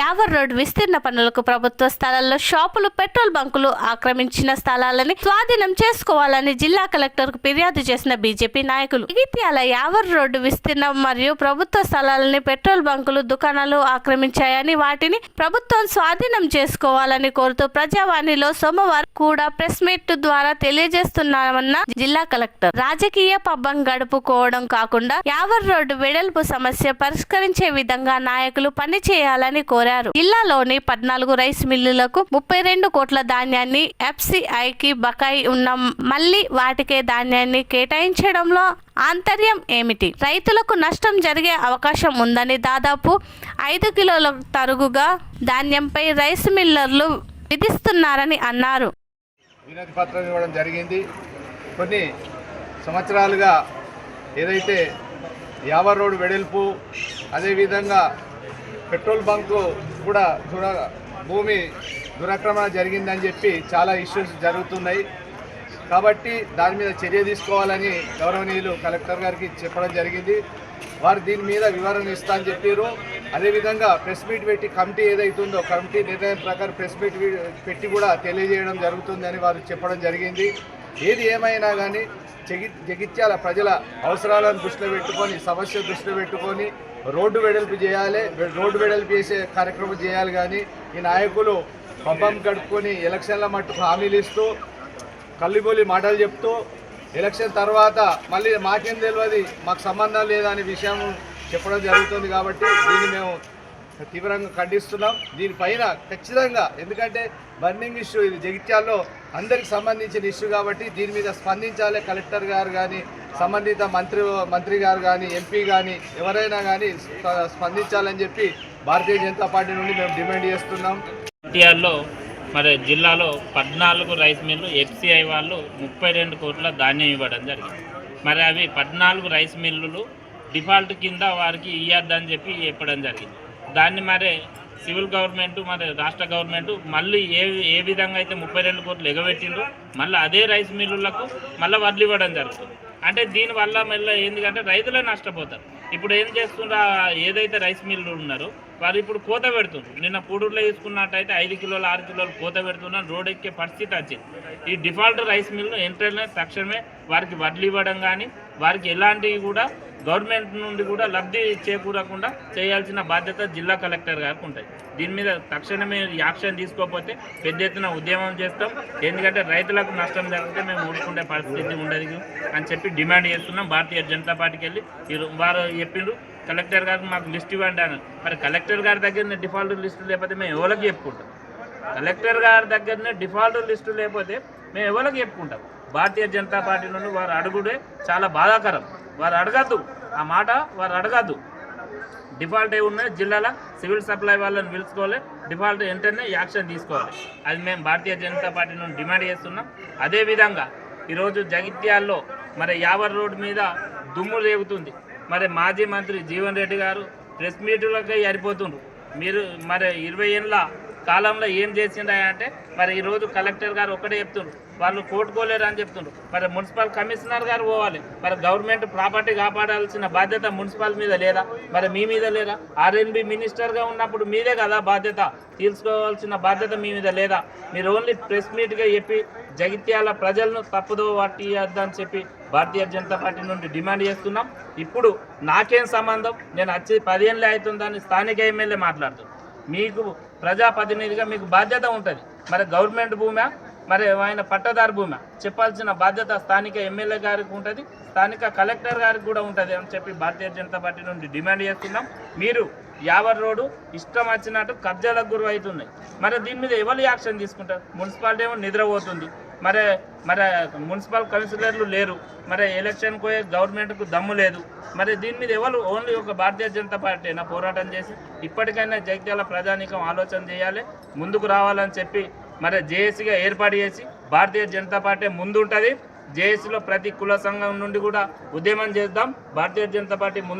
Yawar road విస్తీర్ణ పనులకు ప్రభుత్వ స్థలాల్లో షాపులు పెట్రోల్ బంకులు ఆక్రమించిన స్థలాలని స్వాధీనం చేసుకోవాలని జిల్లా కలెక్టర్కు ఫిర్యాదు చేసిన బీజేపీ నాయకులు. ఇగిత్యాల యావర్ రోడ్డు విస్తీర్ణం మరియు ప్రభుత్వ స్థలాలని పెట్రోల్ బంకులు దుకాణాలు ఆక్రమించాయని వాటిని ప్రభుత్వం స్వాధీనం చేసుకోవాలని కోరుతూ ప్రజావాణిలో సోమవారం కూడా ప్రెస్ మీట్ ద్వారా తెలియజేస్తున్నామన్న జిల్లా కలెక్టర్. రాజకీయ పబ్బం గడుపుకోవడం కాకుండా యావర్ రోడ్డు వెడల్పు సమస్య పరిష్కరించే విధంగా నాయకులు పనిచేయాలని కోరారు. జిల్లాలోని పద్నాలుగు రైస్ మిల్లులకు ముప్పై రెండు కోట్ల ధాన్యాన్ని ఎఫ్సిఐకి బకాయి ఉన్న. మళ్ళీ వాటికే ధాన్యాన్ని కేటాయించడంలో ఆంతర్యం ఏమిటి? రైతులకు నష్టం జరిగే అవకాశం ఉందని దాదాపు ఐదు కిలోల తరుగుగా ధాన్యంపై రైస్ మిల్లర్లు విధిస్తున్నారని అన్నారు. వినతి పత్రం ఇవ్వడం జరిగింది. కొన్ని సంవత్సరాలుగా ఏదైతే యావర్ రోడ్ వెడల్పు అదేవిధంగా పెట్రోల్ బంకు కూడా దుర భూమి దురాక్రమణ జరిగిందని చెప్పి చాలా ఇష్యూస్ జరుగుతున్నాయి. కాబట్టి దాని మీద చర్య తీసుకోవాలని గౌరవనీయులు కలెక్టర్ గారికి చెప్పడం జరిగింది. వారు దీని మీద వివరణ ఇస్తా అని చెప్పారు. అదేవిధంగా ప్రెస్ మీట్ పెట్టి కమిటీ ఏదైతుందో కమిటీ నిర్ణయం ప్రకారం ప్రెస్ మీట్ పెట్టి కూడా తెలియజేయడం జరుగుతుందని వారు చెప్పడం జరిగింది. ఏది ఏమైనా కానీ జగి జగిత్యాల ప్రజల అవసరాలను దృష్టిలో పెట్టుకొని సమస్య దృష్టిలో పెట్టుకొని రోడ్డు వెడల్పు చేయాలి రోడ్డు వెడల్పు చేసే కార్యక్రమం చేయాలి కానీ ఈ నాయకులు పబ్బం గడుపుకొని ఎలక్షన్ల మట్టుకు హామీలు ఇస్తూ కల్లిబోలి మాటలు చెప్తూ ఎలక్షన్ తర్వాత మళ్ళీ మాకేం తెలియదు మాకు సంబంధం లేదనే విషయం చెప్పడం జరుగుతుంది కాబట్టి దీన్ని మేము తీవ్రంగా ఖండిస్తున్నాం. దీనిపైన ఖచ్చితంగా ఎందుకంటే బర్నింగ్ ఇష్యూ ఇది జగిత్యాల్లో అందరికి సంబంధించిన ఇష్యూ కాబట్టి దీని మీద స్పందించాలి. కలెక్టర్ గారు కానీ సంబంధిత మంత్రి మంత్రి గారు కానీ ఎంపీ కానీ ఎవరైనా కానీ స్ప- స్పందించాలని చెప్పి భారతీయ జనతా పార్టీ నుండి మేము డిమాండ్ చేస్తున్నాం. ఎన్టీఆర్లో మరి జిల్లాలో పద్నాలుగు రైస్ మిల్లు ఎఫ్సిఐ వాళ్ళు ముప్పై రెండు కోట్ల ధాన్యం ఇవ్వడం జరిగింది. మరి అవి పద్నాలుగు రైస్ మిల్లులు డిఫాల్ట్ కింద వారికి ఇవ్వద్దని చెప్పి చెప్పడం జరిగింది. దాన్ని మరి సివిల్ గవర్నమెంట్ మరి రాష్ట్ర గవర్నమెంట్ మళ్ళీ ఏ ఏ విధంగా అయితే ముప్పై రెండు కోట్లు ఎగబెట్టిందో మళ్ళీ అదే రైస్ మిల్లులకు మళ్ళీ వడ్లు ఇవ్వడం జరుగుతుంది. అంటే దీనివల్ల మళ్ళీ ఏంటంటే రైతులే నష్టపోతారు. ఇప్పుడు ఏం చేస్తుండ్రు? ఏదైతే రైస్ మిల్లు ఉన్నారో వారు ఇప్పుడు కోత పెడుతున్నారు నిన్న పూడూరులో తీసుకున్నట్టయితే ఐదు కిలోలు ఆరు కిలోలు కోత పెడుతున్నారు. రోడ్ ఎక్కే పరిస్థితి వచ్చింది. ఈ డిఫాల్ట్ రైస్ మిల్లు వెంటనే తక్షణమే వారికి వడ్లు ఇవ్వడం కానీ వారికి ఎలాంటివి కూడా గవర్నమెంట్ నుండి కూడా లబ్ధి చేకూరకుండా చేయాల్సిన బాధ్యత జిల్లా కలెక్టర్ గారికి ఉంటుంది దీని మీద తక్షణమే యాక్షన్ తీసుకోకపోతే పెద్ద ఎత్తున ఉద్యమం చేస్తాం. ఎందుకంటే రైతులకు నష్టం జరిగితే మేము ఊరుకుంటే పరిస్థితి ఉండదు అని చెప్పి డిమాండ్ చేస్తున్నాం. భారతీయ జనతా పార్టీకి వెళ్ళి వారు చెప్పిండ్రు. కలెక్టర్ గారికి మాకు లిస్ట్ ఇవ్వండి అని మరి కలెక్టర్ గారి దగ్గర డిఫాల్ట్ లిస్టు లేకపోతే మేము ఎవరికి చెప్పుకుంటాం? కలెక్టర్ గారి దగ్గరనే డిఫాల్ట్ లిస్టు లేకపోతే మేము ఎవరికి చెప్పుకుంటాం? భారతీయ జనతా పార్టీ నుండి వారు అడుగుడే చాలా బాధాకరం. వారు అడగద్దు. ఆ మాట వారు అడగద్దు. డిఫాల్ట్ అయి ఉన్నాయి జిల్లాల సివిల్ సప్లై వాళ్ళని పిలుచుకోవాలి. డిఫాల్ట్ వెంటనే యాక్షన్ తీసుకోవాలి. అది మేము భారతీయ జనతా పార్టీ నుండి డిమాండ్ చేస్తున్నాం. అదేవిధంగా ఈరోజు జగిత్యాల్లో మరి యావర్ రోడ్ మీద దుమ్ము రేగుతుంది మరి మాజీ మంత్రి జీవన్ రెడ్డి గారు ప్రెస్ మీటులకై సరిపోతుండ్రు మీరు మరి ఇరవై ఏళ్ళ కాలంలో ఏం చేసిండా అంటే మరి ఈరోజు కలెక్టర్ గారు ఒక్కటే చెప్తుండ్రు వాళ్ళు కోట్టుకోలేరు అని చెప్తుండ్రు. మరి మున్సిపల్ కమిషనర్ గారు పోవాలి. మరి గవర్నమెంట్ ప్రాపర్టీ కాపాడాల్సిన బాధ్యత మున్సిపల్ మీద లేదా? మరి మీ మీద లేదా? ఆర్ఎన్బి మినిస్టర్గా ఉన్నప్పుడు మీదే కదా బాధ్యత. తీసుకోవాల్సిన బాధ్యత మీ మీద లేదా? మీరు ఓన్లీ ప్రెస్ మీట్గా చెప్పి జగిత్యాల ప్రజలను తప్పుదో పట్టియద్దని చెప్పి భారతీయ జనతా పార్టీ నుండి డిమాండ్ చేస్తున్నాం. ఇప్పుడు నాకేం సంబంధం? నేను వచ్చి పదిహేనులే అవుతుందని స్థానిక ఎమ్మెల్యే మాట్లాడుతున్నాను మీకు ప్రజాప్రతినిధిగా మీకు బాధ్యత ఉంటుంది. మరి గవర్నమెంట్ భూమా? మరి ఆయన పట్టదారు భూమా? చెప్పాల్సిన బాధ్యత స్థానిక ఎమ్మెల్యే గారికి ఉంటుంది. స్థానిక కలెక్టర్ గారికి కూడా ఉంటుంది అని చెప్పి భారతీయ జనతా పార్టీ నుండి డిమాండ్ చేస్తున్నాం. మీరు యావర్ రోడ్డు ఇష్టం వచ్చినట్టు కబ్జాలకు గురి అవుతున్నాయి మరి దీని మీద ఎవరు యాక్షన్ తీసుకుంటారు? మున్సిపాలిటీ ఏమో నిద్రపోతుంది. మరి మరి మున్సిపల్ కౌన్సిలర్లు లేరు. మరి ఎలక్షన్ పోయే గవర్నమెంట్కు దమ్ము లేదు. మరి దీని మీద ఎవరు ఓన్లీ ఒక భారతీయ జనతా పార్టీ అయినా పోరాటం చేసి ఇప్పటికైనా జగిత్యాల ప్రజానీకం ఆలోచన చేయాలి ముందుకు రావాలని చెప్పి మరి జేఏసీగా ఏర్పాటు చేసి భారతీయ జనతా పార్టీ ముందుంటుంది. జేఏసీలో ప్రతి కుల సంఘం నుండి కూడా ఉద్యమం చేద్దాం. భారతీయ జనతా పార్టీ ముందు